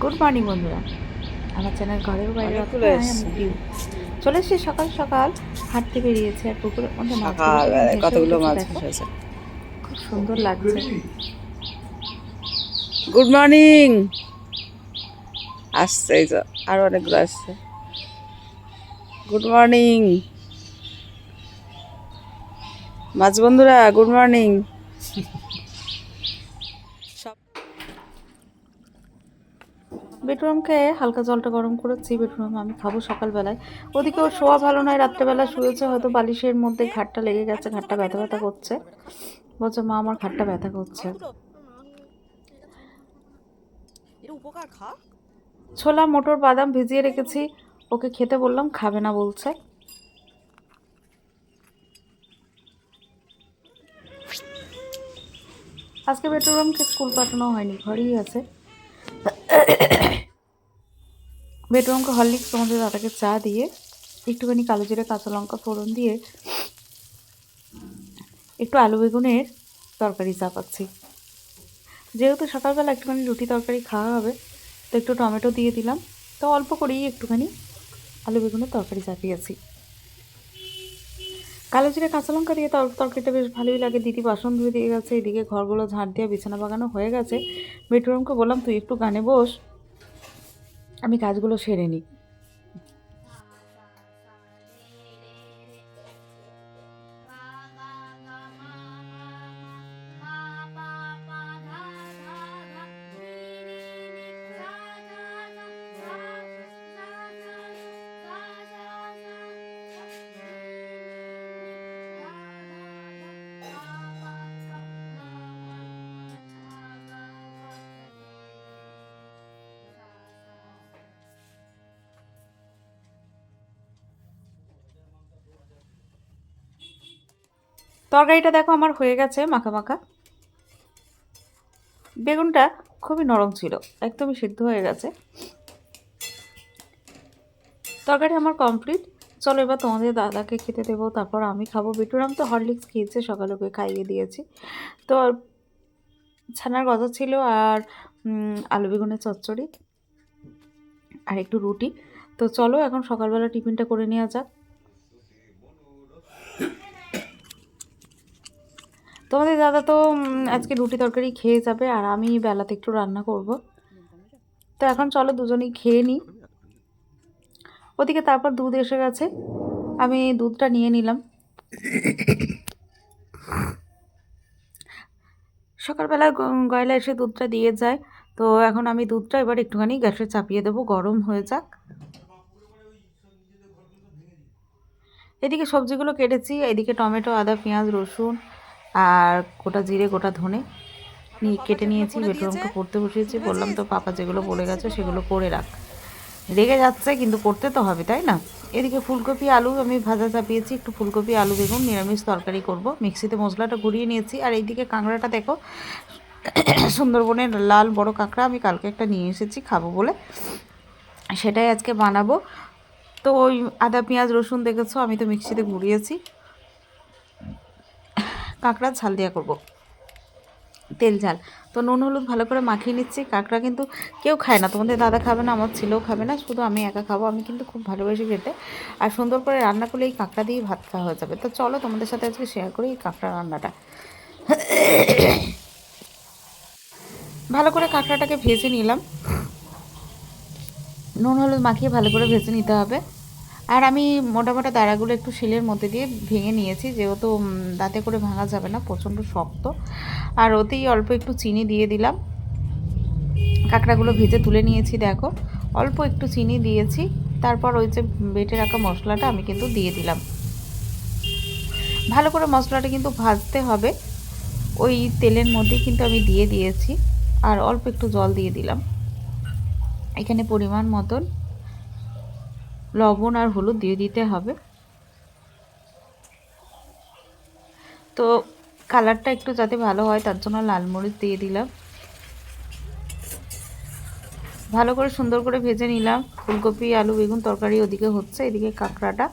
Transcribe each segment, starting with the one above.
Good morning বন্ধুরা। আমার channel ঘরেও বাইরে। চলে এসেছি সকাল সকাল হাঁটতে বেরিয়েছে আর পুকুরের মধ্যে কতগুলো মাছ। খুব সুন্দর লাগছে। গুড মর্নিং আসছে এই তো আরও অনেকগুলো আসছে। গুড মর্নিং মাছ বন্ধুরা গুড মর্নিং বেডরুমকে হালকা জলটা গরম করেছি, বেডরুম আমি খাব সকালবেলায়। ওদিকে ওর শোয়া ভালো নয়, রাত্রেবেলা শুয়েছে, হয়তো বালিশের মধ্যে ঘাটটা লেগে গেছে, ঘাটটা ব্যথা ব্যথা করছে। বলছে, মা, আমার ঘাটটা ব্যথা করছে। ছোলা, মোটর, বাদাম ভিজিয়ে রেখেছি, ওকে খেতে বললাম, খাবে না, বলছে। আজকে বেডরুমকে স্কুল পাঠানো হয়নি, ঘরেই আছে। বেডরুমকে হরলিক্স তোমাদের দাদাকে চা দিয়ে, একটুখানি কালো জিরে কাঁচা লঙ্কা ফোড়ন দিয়ে একটু আলু বেগুনের তরকারি চাপাচ্ছি যেহেতু সকালবেলা একটুখানি রুটি তরকারি খাওয়া হবে, তো একটু টমেটো দিয়ে দিলাম। তো অল্প করেই একটুখানি আলু বেগুনের তরকারি চাপিয়েছি কালো জিরে কাঁচা লঙ্কা দিয়ে তর তরকারিটা বেশ ভালোই লাগে। দিদি বাসন ধুয়ে দিয়ে গেছে, এদিকে ঘরগুলো ঝাঁট দিয়ে বিছানা বাগানো হয়ে গেছে। বেডরুমকে বললাম, তুই একটু গানে বস। আমি কাজগুলো সেরে নিই। তরকারিটা দেখো আমার হয়ে গেছে মাখা মাখা। বেগুনটা খুবই নরম ছিল, একদমই সিদ্ধ হয়ে গেছে। তরকারি আমার কমপ্লিট চলো এবার তোমাদের দাদাকে খেতে দেবো, তারপর আমি খাব। বিটুরাম তো হরলিক্স খেয়েছে, সকালে ওকে খাইয়ে দিয়েছি। তো ছানার গজা ছিল আর আলু বেগুনের চচ্চড়ি আর একটু রুটি। তো চলো এখন সকালবেলা টিফিনটা করে নেওয়া যাক। তোমাদের দাদা তো আজকে রুটি তরকারি খেয়ে যাবে আর আমি বেলাতে একটু রান্না করব। তো এখন চলো দুজনেই খেয়ে নিই। ওদিকে তারপর দুধ এসে গেছে। আমি দুধটা নিয়ে নিলাম। সকালবেলা গয়লা এসে দুধটা দিয়ে যায়। তো এখন আমি দুধটা এবার একটুখানি গ্যাসে চাপিয়ে দেবো, গরম হয়ে যাক। এদিকে সবজিগুলো কেটেছি, এদিকে টমেটো, আদা, পেঁয়াজ, রসুন। আর গোটা জিরে গোটা ধনে নিয়ে কেটে নিয়েছি বেডরুমকে পড়তে বসিয়েছি বললাম তো পাপা যেগুলো বলে গেছে সেগুলো করে রাখ। রেগে যাচ্ছে কিন্তু করতে তো হবে তাই না? এদিকে ফুলকপি আলু আমি ভাজা চাপিয়েছি একটু ফুলকপি আলু বেগুন নিরামিষ তরকারি করব। মিক্সিতে মশলাটা ঘুরিয়ে নিয়েছি। আর এইদিকে কাঁকড়াটা দেখো সুন্দরবনের লাল বড় কাঁকড়া আমি কালকে একটা নিয়ে এসেছি খাব বলে। সেটাই আজকে বানাবো। তো ওই আদা পেঁয়াজ রসুন দেখেছ আমি তো মিক্সিতে ঘুরিয়েছি। কাঁকড়া ঝাল দেওয়া করব। তেল ঝাল। তো নুন, হলুদ ভালো করে মাখিয়ে নিচ্ছি। কাঁকড়া কিন্তু কেউ খায় না। তোমাদের দাদা খাবে না, আমার ছেলেও খাবে না। শুধু আমি একা খাব। আমি কিন্তু খুব ভালোবাসি খেতে। আর সুন্দর করে রান্না করলে এই কাঁকড়া দিয়েই ভাত খাওয়া হয়ে যাবে। তো চলো তোমাদের সাথে আজকে শেয়ার করি এই কাঁকড়া রান্নাটা। ভালো করে কাঁকড়াটাকে ভেজে নিলাম। নুন, হলুদ মাখিয়ে ভালো করে ভেজে নিতে হবে। আর আমি মোটা মোটা দাঁড়াগুলো একটু শিলের মধ্যে দিয়ে ভেঙে নিয়েছি, যেহেতু দাঁতে করে ভাঙা যাবে না, প্রচণ্ড শক্ত। আর ওতেই অল্প একটু চিনি দিয়ে দিলাম। কাঁকড়াগুলো ভেজে তুলে নিয়েছি, দেখো। অল্প একটু চিনি দিয়েছি, তারপর ওই যে বেটে রাখা মশলাটা আমি কিন্তু দিয়ে দিলাম। ভালো করে মশলাটা কিন্তু ভাজতে হবে। ওই তেলের মধ্যেই কিন্তু আমি দিয়ে দিয়েছি, আর অল্প একটু জল দিয়ে দিলাম। এখানে পরিমাণ মতন লবণ আর হলুদ দিয়ে দিতে হবে। তো কালারটা একটু যাতে ভালো হয় তার জন্য লাল মরিচ দিয়ে দিলাম। ভালো করে সুন্দর করে ভেজে নিলাম। ফুলকপি আলু বেগুন তরকারি ওদিকে হচ্ছে এদিকে কাঁকড়াটা।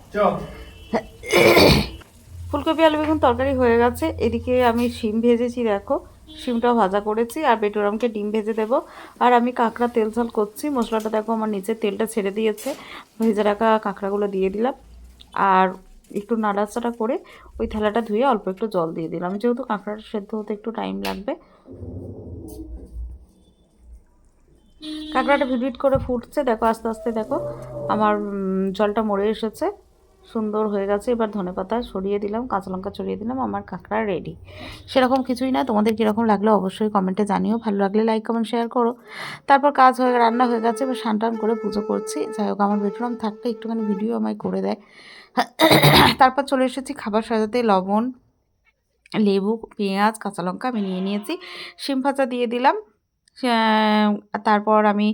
ফুলকপি আলু বেগুন তরকারি হয়ে গেছে। এদিকে আমি শিম ভেজেছি দেখো। শিমটাও ভাজা করেছি, আর বেটুরামকে ডিম ভেজে দেবো। আর আমি কাঁকড়া তেল ঝাল করছি, মশলাটা দেখো আমার নিচে তেলটা ছেড়ে দিয়েছে, ভেজে রাখা কাঁকড়াগুলো দিয়ে দিলাম। আর একটু নাড়াচাড়া করে ওই থালাটা ধুয়ে অল্প একটু জল দিয়ে দিলাম। যেহেতু কাঁকড়াটা সেদ্ধ হতে একটু টাইম লাগবে। কাঁকড়াটা ভিট করে ফুটছে, দেখো আস্তে আস্তে দেখো, আমার জলটা মরে এসেছে। সুন্দর হয়ে গেছে। এবার ধনেপাতা সরিয়ে দিলাম, কাঁচা লঙ্কা ছড়িয়ে দিলাম, আমার কাঁকড়া রেডি সেরকম কিছুই না, তোমাদের কীরকম লাগল অবশ্যই কমেন্টে জানিও। ভালো লাগলে লাইক কমেন্ট শেয়ার করো। তারপর কাজ হয়ে, রান্না হয়ে গেছে, এবার টান করে পুজো করছি। যাই হোক, আমার বেডরুম থাকতে একটুখানি ভিডিও আমায় করে দেয়। তারপর চলে এসেছি খাবার সাজাতে, লবণ, লেবু, পেঁয়াজ, কাঁচা লঙ্কা আমি নিয়ে নিয়েছি। শিম ভাজা দিয়ে দিলাম। তারপর আমি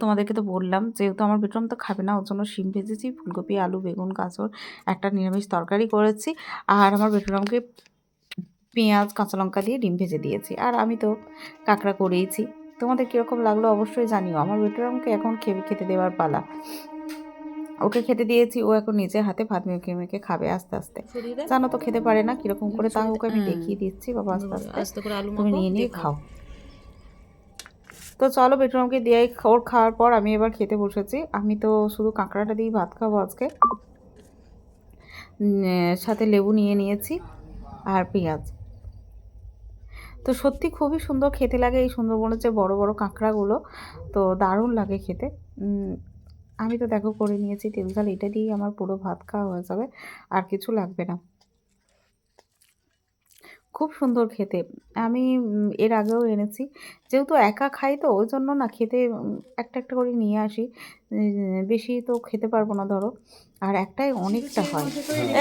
তোমাদেরকে তো বললাম যেহেতু আমার বেটরুম তো খাবে না ওর জন্য শিম ভেজেছি ফুলকপি আলু বেগুন গাজর একটা নিরামিষ তরকারি করেছি আর আমার বেটরুমকে পেঁয়াজ কাঁচা লঙ্কা দিয়ে ডিম ভেজে দিয়েছি আর আমি তো কাঁকড়া করেইছি। তোমাদের কীরকম লাগল অবশ্যই জানিও আমার বেটরুমকে এখন খেয়ে খেতে দেওয়ার পালা। ওকে খেতে দিয়েছি ও এখন নিজের হাতে ভাত মেখে মেখে খাবে আস্তে আস্তে। জানো তো খেতে পারে না কীরকম করে তাও ওকে আমি দেখিয়ে দিচ্ছি বাবা আস্তে আস্তে। আস্তে করে আলু তুমি নিয়ে নিয়ে খাও। তো চলো বেটরুমকে দিয়ে ওর খাওয়ার পর আমি এবার খেতে বসেছি। আমি তো শুধু কাঁকড়াটা দিয়েই ভাত খাব আজকে। সাথে লেবু নিয়ে নিয়েছি আর পেঁয়াজ। তো সত্যি খুবই সুন্দর খেতে লাগে এই সুন্দরবনের যে বড় বড় কাঁকড়াগুলো। তো দারুণ লাগে খেতে। আমি তো দেখো করে নিয়েছি তেল ঝাল, এটা দিয়েই আমার পুরো ভাত খাওয়া হয়ে যাবে। আর কিছু লাগবে না। খুব সুন্দর খেতে। আমি এর আগেও এনেছি। যেহেতু একা খাই তো ওই জন্য না খেতে একটা একটা করে নিয়ে আসি। বেশি তো খেতে পারব না ধরো। আর একটাই অনেকটা হয়।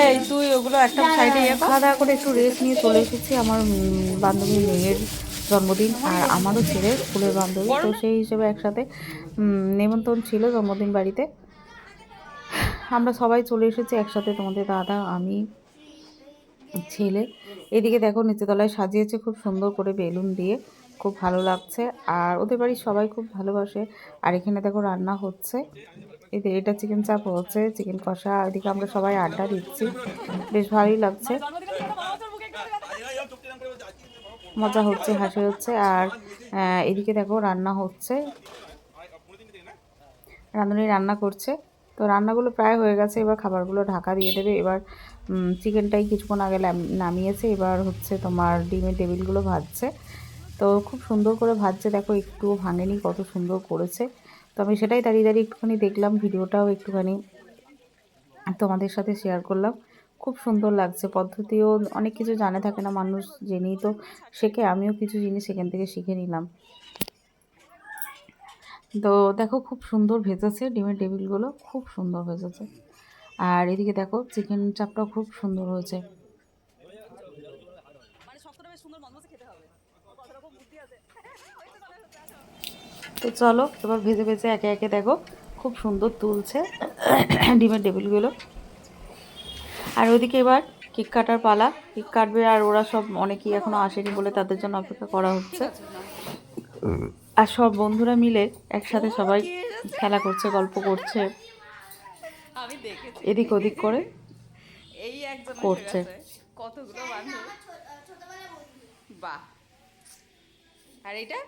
এই তুই ওগুলো একটা সাইডে খাওয়া দাওয়া করে একটু রেস্ট নিয়ে চলে এসেছি আমার বান্ধবী মেয়ের জন্মদিন আর আমারও ছেলের স্কুলের বান্ধবী। তো সেই হিসেবে একসাথে উম, নেমন্তন্ন ছিল জন্মদিন বাড়িতে। আমরা সবাই চলে এসেছি একসাথে তোমাদের দাদা আমি ছেলে এদিকে দেখো নিচে তলায় সাজিয়েছে খুব সুন্দর করে বেলুন দিয়ে, খুব ভালো লাগছে। আর ওদের বাড়ির সবাই খুব ভালোবাসে। আর এখানে দেখো রান্না হচ্ছে। এদের এটা চিকেন চাপ হচ্ছে, চিকেন কষা। এদিকে আমরা সবাই আড্ডা দিচ্ছি। বেশ ভালোই লাগছে। মজা হচ্ছে, হাসি হচ্ছে। আর এদিকে দেখো রান্না হচ্ছে। রাঁধুনি রান্না করছে। তো রান্নাগুলো প্রায় হয়ে গেছে। এবার খাবারগুলো ঢাকা দিয়ে দেবে। এবার চিকেনটাই কিছুক্ষণ আগে নামিয়েছে। এবার হচ্ছে তোমার ডিমের টেবিলগুলো ভাজছে। তো খুব সুন্দর করে ভাজছে। দেখো, একটুও ভাঙেনি, কত সুন্দর করেছে। তো আমি সেটাই দাঁড়িয়ে দাঁড়িয়ে একটুখানি দেখলাম, ভিডিওটাও একটুখানি তোমাদের সাথে শেয়ার করলাম। খুব সুন্দর লাগছে। পদ্ধতিও অনেক কিছু জানে থাকে না মানুষ, জেনেই তো শেখে। আমিও কিছু জিনিস সেখান থেকে শিখে নিলাম। তো দেখো, খুব সুন্দর ভেজেছে ডিমের টেবিলগুলো। খুব সুন্দর ভেজেছে। আর এদিকে দেখো চিকেন চাপটাও খুব সুন্দর হয়েছে। তো চলো এবার ভেজে ভেজে একে একে দেখো খুব সুন্দর তুলছে ডিমের টেবিলগুলো। আর ওদিকে এবার কেক কাটার পালা। কেক কাটবে আর ওরা সব অনেকেই এখনও আসেনি বলে তাদের জন্য অপেক্ষা করা হচ্ছে। আর সব বন্ধুরা মিলে একসাথে সবাই খেলা করছে গল্প করছে। আমি দেখেছি। এদিক ওদিক করে এই একজন করছে। কতগুলো বান্ধব? বাহ। আর এইটা?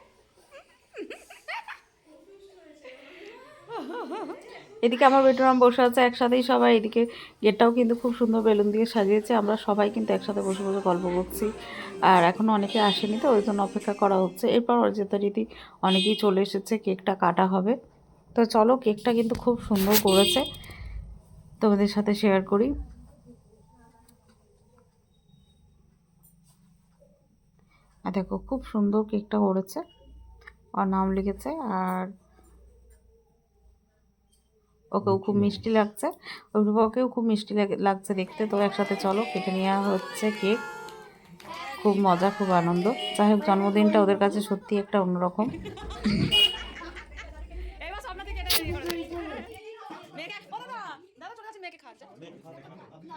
এদিকে আমার বেটুরাম বসে আছে একসাথেই সবাই। এদিকে গেটটাও কিন্তু খুব সুন্দর বেলুন দিয়ে সাজিয়েছে। আমরা সবাই কিন্তু একসাথে বসে বসে গল্প করছি। আর এখনও অনেকে আসেনি তো ওই জন্য অপেক্ষা করা হচ্ছে। এরপর যথারীতি অনেকেই চলে এসেছে কেকটা কাটা হবে। তো চলো কেকটা কিন্তু খুব সুন্দর করেছে। তোমাদের সাথে শেয়ার করি। আর দেখো খুব সুন্দর কেকটা করেছে ওর নাম লিখেছে আর ওকেও খুব মিষ্টি লাগছে। ওকেও খুব মিষ্টি লাগ- লাগছে দেখতে। তো একসাথে চলো কেটে নেওয়া হচ্ছে কেক। খুব মজা খুব আনন্দ। যাই হোক জন্মদিনটা ওদের কাছে সত্যি একটা অন্যরকম এবার সামনে থেকে এটা রেডি করে দেবে। মেয়েকে ও দাদা দাদা চলে যাচ্ছে মেয়েকে খাওয়াচ্ছে এই কেকটা একটু মুখে দাও। এই যাও। না, না, না, খাটিস নি, খাটিস নি।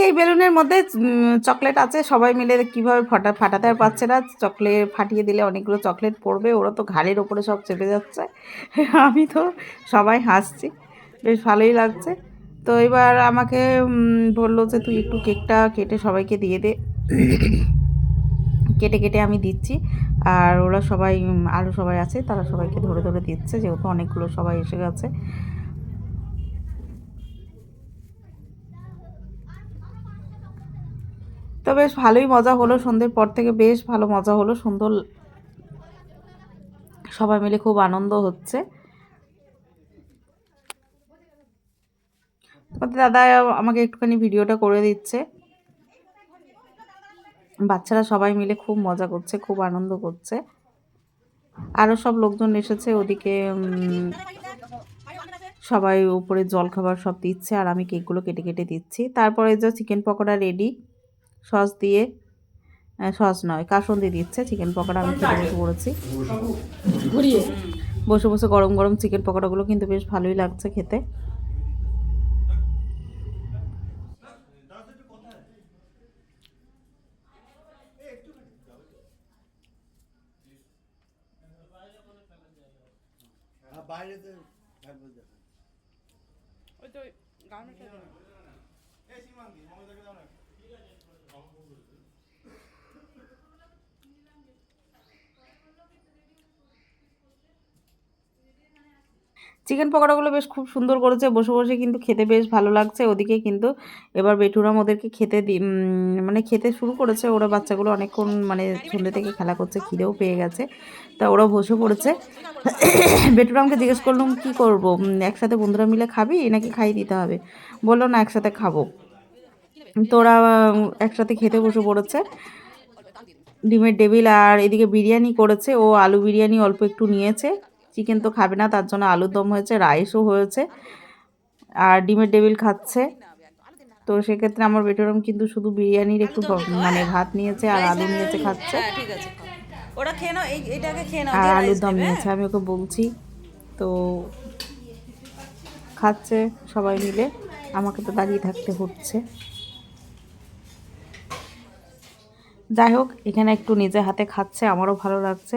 বস। এই বেলুনের মধ্যে চকলেট আছে। সবাই মিলে কীভাবে ফাটা, ফাটাতে আর পারছে না। চকলেট ফাটিয়ে দিলে অনেকগুলো চকলেট পড়বে। ওরা তো ঘাড়ের ওপরে সব চেপে যাচ্ছে। আমি তো সবাই হাসছি। বেশ ভালোই লাগছে। তো এবার আমাকে বলল যে, তুই একটু কেকটা কেটে সবাইকে দিয়ে দে। কেটে কেটে আমি দিচ্ছি। আর ওরা সবাই আরও সবাই আছে। তারা সবাইকে ধরে ধরে দিচ্ছে। যেহেতু অনেকগুলো সবাই এসে গেছে। তো বেশ ভালোই মজা হলো সন্ধ্যের পর থেকে, বেশ ভালো মজা হলো, সুন্দর সবাই মিলে খুব আনন্দ হচ্ছে। দাদা আমাকে একটুখানি ভিডিওটা করে দিচ্ছে। বাচ্চারা সবাই মিলে খুব মজা করছে, খুব আনন্দ করছে। আরও সব লোকজন এসেছে, ওদিকে সবাই উপরে জল খাবার সব দিচ্ছে, আর আমি কেকগুলো কেটে কেটে দিচ্ছি। তারপরে যা চিকেন পকোড়া রেডি সস দিয়ে সস নয় কাসন্দি দিচ্ছে চিকেন পকোড়া আমি খেতে বসে পড়েছি। বসে বসে গরম গরম চিকেন পকোড়াগুলো কিন্তু বেশ ভালোই লাগছে খেতে। ওই তো চিকেন পকোড়াগুলো বেশ খুব সুন্দর করেছে। বসে বসে কিন্তু খেতে বেশ ভালো লাগছে। ওদিকে কিন্তু এবার বেটুরাম ওদেরকে খেতে মানে খেতে শুরু করেছে। ওরা বাচ্চাগুলো অনেকক্ষণ মানে সন্ধ্যে থেকে খেলা করছে, খিদেও পেয়ে গেছে। তা ওরা বসে পড়েছে। বেটুরামকে জিজ্ঞেস করলাম, কি করব? একসাথে বন্ধুরা মিলে খাবি? নাকি খাইয়ে দিতে হবে? বলল, না, একসাথে খাব। তো ওরা একসাথে খেতে বসে পড়েছে। ডিমের টেবিল আর এদিকে বিরিয়ানি করেছে। ও আলু বিরিয়ানি অল্প একটু নিয়েছে। চিকেন তো খাবে না তার জন্য আলুর দম হয়েছে রাইসও হয়েছে আর ডিমের টেবিল খাচ্ছে। তো সেক্ষেত্রে আমার বেটরম কিন্তু শুধু বিরিয়ানির একটু মানে ভাত নিয়েছে আর আলু নিয়েছে খাচ্ছে। হ্যাঁ ওরা খেয়ে নাও খেয়ে নাও আর আলুর দম নিয়েছে আমি ওকে বলছি। তো খাচ্ছে সবাই মিলে আমাকে তো দাঁড়িয়ে থাকতে হচ্ছে। যাই হোক এখানে একটু নিজে হাতে খাচ্ছে আমারও ভালো লাগছে।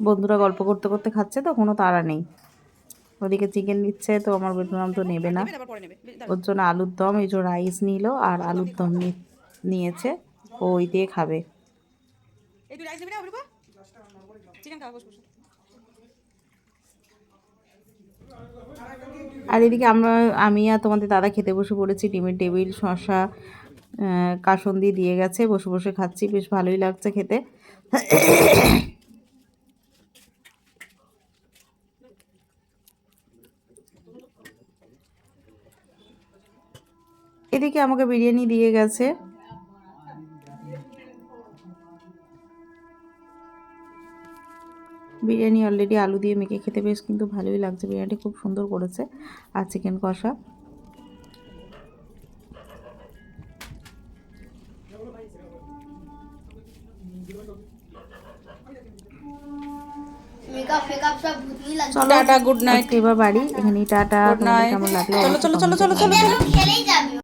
বন্ধুরা গল্প করতে করতে খাচ্ছে তো কোনো তাড়া নেই। ওদিকে চিকেন নিচ্ছে তো আমার বেদনাম তো নেবে না। ওর জন্য আলুর দম এই যে রাইস নিল আর আলুর দম নিয়েছে ও ওই দিয়ে খাবে। আর এদিকে আমরা আমি আর তোমাদের দাদা খেতে বসে পড়েছি ডিমের টেবিল আহ, কাসন্দি দিয়ে গেছে বসে বসে খাচ্ছি বেশ ভালোই লাগছে খেতে। এদিকে আমাকে বিরিয়ানি দিয়ে গেছে। বিরিয়ানি অলরেডি আলু দিয়ে মেখে খেতে বেশ কিন্তু ভালোই লাগছে। বিরিয়ানিটি খুব সুন্দর করেছে আর চিকেন কষা। চলো টাটা গুড নাইট আজকে এবার বাড়ি। এখানে টাটা. কেমন লাগল? চলো চলো চলো চলো চলো